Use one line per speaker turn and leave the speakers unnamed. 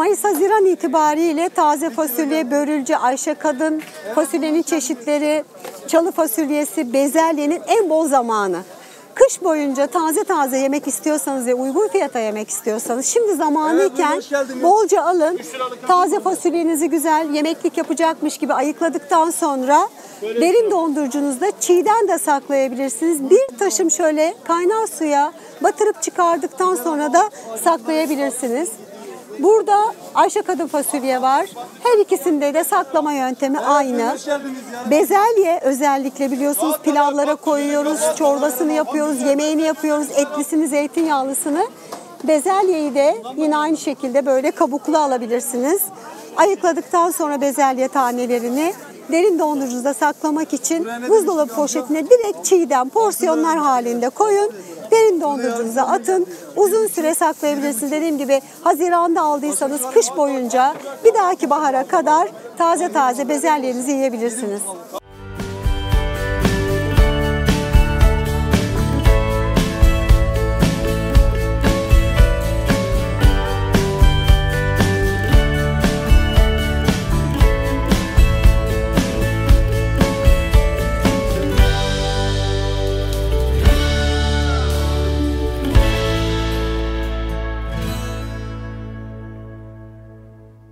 Haziran itibariyle taze fasulye, börülce, Ayşe kadın, fasulyenin çeşitleri, çalı fasulyesi, bezelyenin en bol zamanı. Kış boyunca taze taze yemek istiyorsanız ve uygun fiyata yemek istiyorsanız şimdi zamanı
Evet,
iken
hoş geldiniz.
bolca alın. Taze fasulyenizi güzel yemeklik yapacakmış gibi ayıkladıktan sonra derin dondurucunuzda çiğden de saklayabilirsiniz. Bir taşım şöyle kaynar suya batırıp çıkardıktan sonra da saklayabilirsiniz. Burada Ayşe kadın fasulye var. Her ikisinde de saklama yöntemi aynı. Bezelye özellikle biliyorsunuz pilavlara koyuyoruz, çorbasını yapıyoruz, yemeğini yapıyoruz, etlisini, zeytinyağlısını. Bezelyeyi de yine aynı şekilde böyle kabuklu alabilirsiniz. Ayıkladıktan sonra bezelye tanelerini derin dondurucuda saklamak için buzdolabı poşetine direkt çiğden porsiyonlar halinde koyun. Derin dondurucunuza atın. Uzun süre saklayabilirsiniz. Dediğim gibi Haziran'da aldıysanız kış boyunca bir dahaki bahara kadar taze taze bezelyenizi yiyebilirsiniz.